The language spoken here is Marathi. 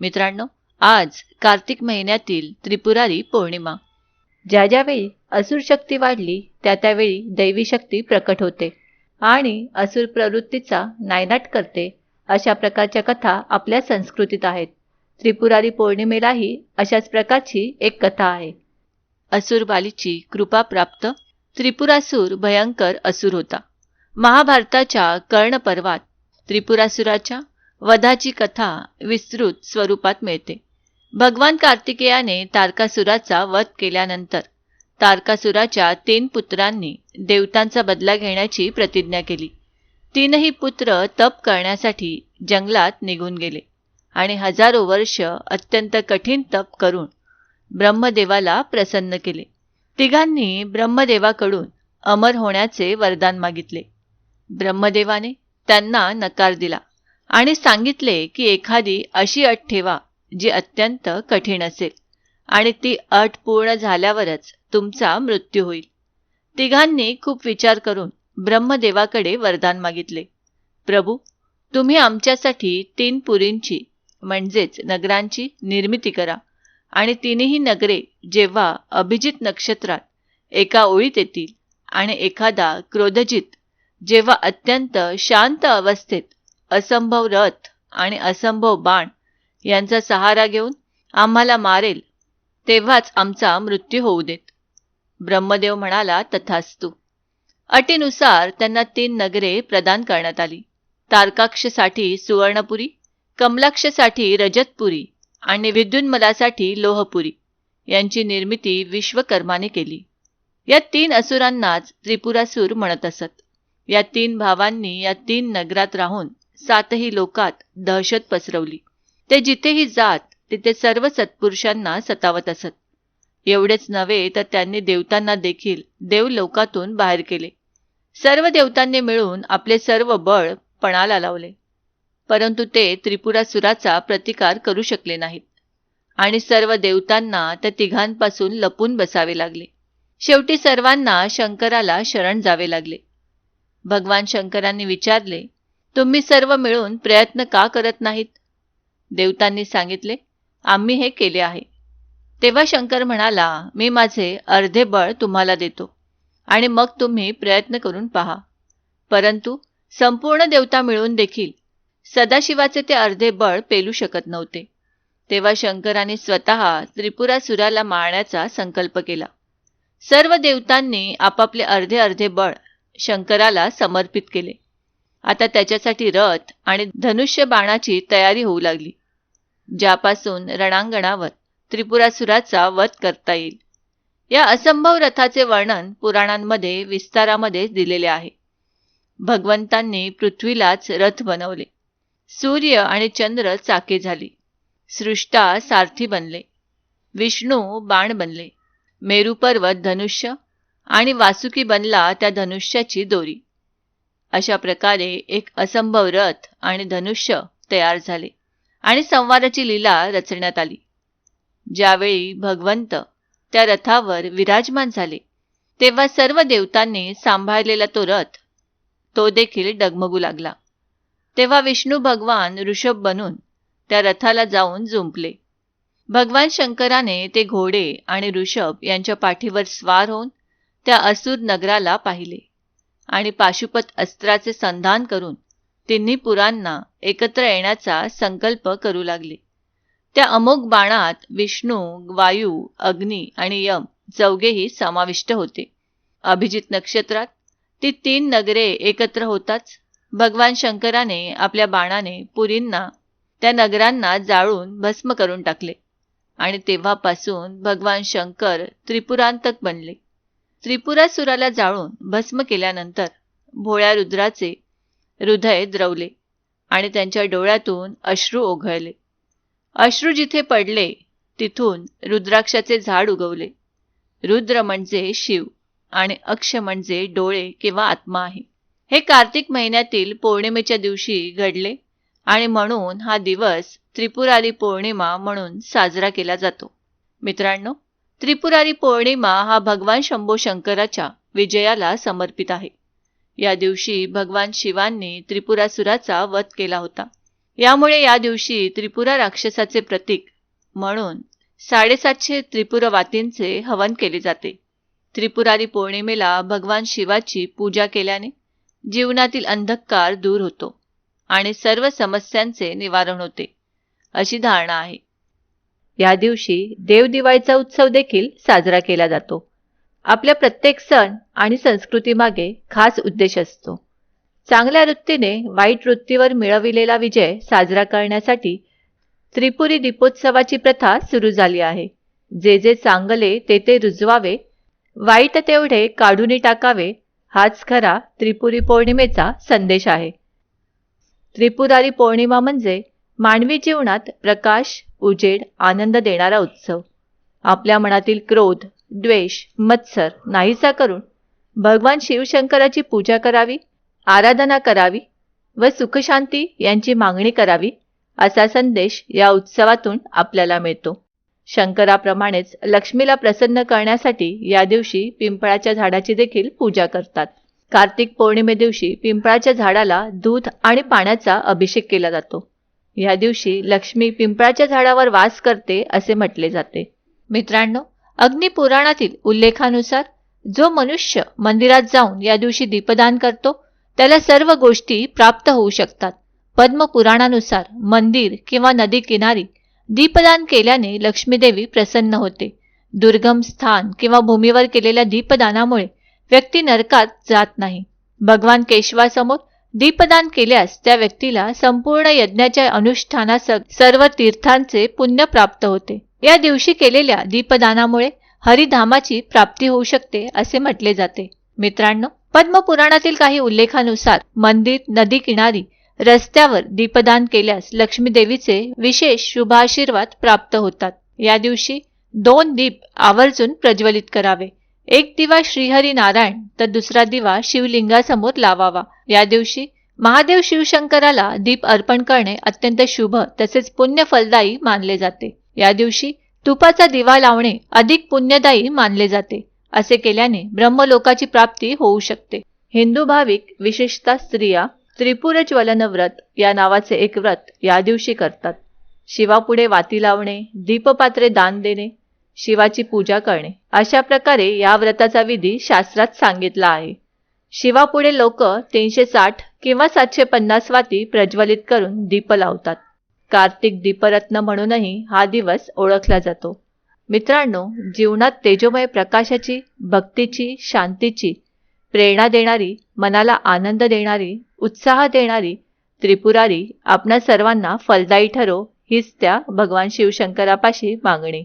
मित्रांनो आज कार्तिक महिन्यातील त्रिपुरारी पौर्णिमा. ज्या ज्यावेळी असुर शक्ती वाढली त्या त्यावेळी दैवी शक्ती प्रकट होते. आणि असुर प्रवृत्तीचा नायनाट करते अशा प्रकारच्या कथा आपल्या संस्कृतीत आहेत. त्रिपुरारी पौर्णिमेलाही अशाच प्रकारची एक कथा आहे. असुर बालीची कृपा प्राप्त त्रिपुरासूर भयंकर असुर होता. महाभारताच्या कर्ण पर्वात त्रिपुरासुराच्या वधाची कथा विस्तृत स्वरूपात मिळते. भगवान कार्तिकेयाने तारकासुराचा वध केल्यानंतर तारकासुराच्या तीन पुत्रांनी देवतांचा बदला घेण्याची प्रतिज्ञा केली. तीनही पुत्र तप करण्यासाठी जंगलात निघून गेले आणि हजारो वर्ष अत्यंत कठीण तप करून ब्रह्मदेवाला प्रसन्न केले. तिघांनी ब्रह्मदेवाकडून अमर होण्याचे वरदान मागितले. ब्रह्मदेवाने त्यांना नकार दिला. आणि सांगितले की एखादी अशी अट ठेवा जी अत्यंत कठीण असेल आणि ती अट पूर्ण झाल्यावरच तुमचा मृत्यू होईल. तिघांनी खूप विचार करून ब्रह्मदेवाकडे वरदान मागितले. प्रभू तुम्ही आमच्यासाठी तीन पुरींची म्हणजेच नगरांची निर्मिती करा आणि तिन्ही नगरे जेव्हा अभिजित नक्षत्रात एका ओळीत येतील आणि एखादा क्रोधजित जेव्हा अत्यंत शांत अवस्थेत असंभव रथ आणि असंभव बाण यांचा सहारा घेऊन आम्हाला मारेल तेव्हाच आमचा मृत्यू होऊ देत. ब्रह्मदेव म्हणाला तथास्तू. अटीनुसार त्यांना तीन नगरे प्रदान करण्यात आली. तारकाक्षसाठी सुवर्णपुरी कमलाक्षसाठी रजतपुरी आणि विद्युन्मलासाठी लोहपुरी यांची निर्मिती विश्वकर्माने केली. या तीन असुरांनाच त्रिपुरासूर म्हणत असत. या तीन भावांनी या तीन नगरात राहून सातही लोकात दहशत पसरवली. ते जिथेही जात तिथे सर्व सत्पुरुषांना सतावत असत. एवढेच नव्हे तर त्यांनी देवतांना देखील देवलोकातून बाहेर केले. सर्व देवतांनी मिळून आपले सर्व बळ पणाला लावले. परंतु ते त्रिपुरासुराचा प्रतिकार करू शकले नाहीत. आणि सर्व देवतांना त्या तिघांपासून लपून बसावे लागले. शेवटी सर्वांना शंकराला शरण जावे लागले. भगवान शंकरांनी विचारले तुम्ही सर्व मिळून प्रयत्न का करत नाहीत? देवतांनी सांगितले आम्ही हे केले आहे. तेव्हा शंकर म्हणाला मी माझे अर्धे बळ तुम्हाला देतो आणि मग तुम्ही प्रयत्न करून पहा. परंतु संपूर्ण देवता मिळून देखील सदाशिवाचे ते अर्धे बळ पेलू शकत नव्हते. तेव्हा शंकराने स्वतः त्रिपुरासुराला मारण्याचा संकल्प केला. सर्व देवतांनी आपापले अर्धे अर्धे बळ शंकराला समर्पित केले. आता त्याच्यासाठी रथ आणि धनुष्य बाणाची तयारी होऊ लागली. ज्यापासून रणांगणावर त्रिपुरासुराचा वध करता येईल. या असंभव रथाचे वर्णन पुराणांमध्ये विस्तारामध्ये दिलेले आहे. भगवंतांनी पृथ्वीलाच रथ बनवले. सूर्य आणि चंद्र चाके झाली. सृष्टा सारथी बनले. विष्णू बाण बनले. मेरू पर्वत धनुष्य आणि वासुकी बनला त्या धनुष्याची दोरी. अशा प्रकारे एक असंभव रथ आणि धनुष्य तयार झाले आणि संवाराची लीला रचण्यात आली. ज्यावेळी भगवंत त्या रथावर विराजमान झाले तेव्हा सर्व देवतांनी सांभाळलेला तो रथ तो देखील डगमगू लागला. तेव्हा विष्णू भगवान ऋषभ बनून त्या रथाला जाऊन जुंपले भगवान शंकराने ते घोडे आणि ऋषभ यांच्या पाठीवर स्वार होऊन त्या असुर नगराला पाहिले. आणि पाशुपत अस्त्राचे संधान करून तिन्ही पुरांना एकत्र येण्याचा संकल्प करू लागले. त्या अमोघ बाणात विष्णू वायू अग्नी आणि यम चौघेही समाविष्ट होते. अभिजित नक्षत्रात ती तीन नगरे एकत्र होताच भगवान शंकराने आपल्या बाणाने पुरींना त्या नगरांना जाळून भस्म करून टाकले आणि तेव्हापासून भगवान शंकर त्रिपुरांतक बनले. त्रिपुरासुराला जाळून भस्म केल्यानंतर भोळ्या रुद्राचे हृदय द्रवले आणि त्यांच्या डोळ्यातून अश्रू ओघळले. अश्रू जिथे पडले तिथून रुद्राक्षाचे झाड उगवले. रुद्र म्हणजे शिव आणि अक्ष म्हणजे डोळे किंवा आत्मा आहे. हे कार्तिक महिन्यातील पौर्णिमेच्या दिवशी घडले आणि म्हणून हा दिवस त्रिपुरारी पौर्णिमा म्हणून साजरा केला जातो. मित्रांनो त्रिपुरारी पौर्णिमा हा भगवान शंभो शंकराच्या विजयाला समर्पित आहे. या दिवशी भगवान शिवांनी त्रिपुरासुराचा वध केला होता. यामुळे या दिवशी त्रिपुरा राक्षसाचे प्रतीक म्हणून साडेसातशे त्रिपुरवातींचे हवन केले जाते. त्रिपुरारी पौर्णिमेला भगवान शिवाची पूजा केल्याने जीवनातील अंधकार दूर होतो आणि सर्व समस्यांचे निवारण होते. अशी धारणा आहे. या दिवशी देवदिवाळीचा उत्सव देखील साजरा केला जातो. आपल्या प्रत्येक सण आणि संस्कृतीमागे खास उद्देश असतो. चांगल्या वृत्तीने वाईट वृत्तीवर मिळविलेला विजय साजरा करण्यासाठी त्रिपुरी दीपोत्सवाची प्रथा सुरू झाली आहे. जे जे चांगले ते ते रुजवावे वाईट तेवढे काढून टाकावे हाच खरा त्रिपुरी पौर्णिमेचा संदेश आहे. त्रिपुरारी पौर्णिमा म्हणजे मानवी जीवनात प्रकाश उजेड आनंद देणारा उत्सव. आपल्या मनातील क्रोध द्वेष मत्सर नाहीसा करून भगवान शिवशंकराची पूजा करावी आराधना करावी व सुखशांती यांची मागणी करावी असा संदेश या उत्सवातून आपल्याला मिळतो. शंकराप्रमाणेच लक्ष्मीला प्रसन्न करण्यासाठी या दिवशी पिंपळाच्या झाडाची देखील पूजा करतात. कार्तिक पौर्णिमे दिवशी पिंपळाच्या झाडाला दूध आणि पाण्याचा अभिषेक केला जातो. या दिवशी लक्ष्मी पिंपळाच्या झाडावर वास करते असे म्हटले जाते. मित्रांनो अग्निपुराणातील उल्लेखानुसार जो मनुष्य मंदिरात जाऊन या दिवशी दीपदान करतो त्याला सर्व गोष्टी प्राप्त होऊ शकतात. पद्मपुराणानुसार मंदिर किंवा नदी किनारी दीपदान केल्याने लक्ष्मीदेवी प्रसन्न होते. दुर्गम स्थान किंवा भूमीवर केलेल्या दीपदानामुळे व्यक्ती नरकात जात नाही. भगवान केशवासमोर दीपदान केल्यास त्या व्यक्तीला संपूर्ण यज्ञाच्या अनुष्ठानास सर्व तीर्थांचे पुण्य प्राप्त होते. या दिवशी केलेल्या दीपदानामुळे हरिधामाची प्राप्ती होऊ शकते असे म्हटले जाते. मित्रांनो पद्मपुराणातील काही उल्लेखानुसार मंदिर नदी किनारी रस्त्यावर दीपदान केल्यास लक्ष्मी देवीचे विशेष शुभाशीर्वाद प्राप्त होतात. या दिवशी दोन दीप आवर्जून प्रज्वलित करावे. एक दिवा श्रीहरी नारायण तर दुसरा दिवा शिवलिंगासमोर लावावा. या दिवशी महादेव शिवशंकराला दीप अर्पण करणे अत्यंत शुभ तसेच पुण्य फलदायी मानले जाते. या दिवशी तुपाचा दिवा लावणे अधिक पुण्यदायी मानले जाते. असे केल्याने ब्रह्मलोकाची प्राप्ती होऊ शकते. हिंदू भाविक विशेषतः स्त्रिया त्रिपुर ज्वलन व्रत या नावाचे एक व्रत या दिवशी करतात. शिवापुढे वाती लावणे दीपपात्रे दान देणे शिवाची पूजा करणे. अशा प्रकारे या व्रताचा विधी शास्त्रात सांगितला आहे. शिवापुढे लोक तीनशे साठ किंवा सातशे पन्नास वाती प्रज्वलित करून दीप लावतात. कार्तिक दीपरत्न म्हणूनही हा दिवस ओळखला जातो. मित्रांनो जीवनात तेजोमय प्रकाशाची भक्तीची शांतीची प्रेरणा देणारी मनाला आनंद देणारी उत्साह देणारी त्रिपुरारी आपणा सर्वांना फलदायी ठरो हीच त्या भगवान शिवशंकरापाशी मागणी.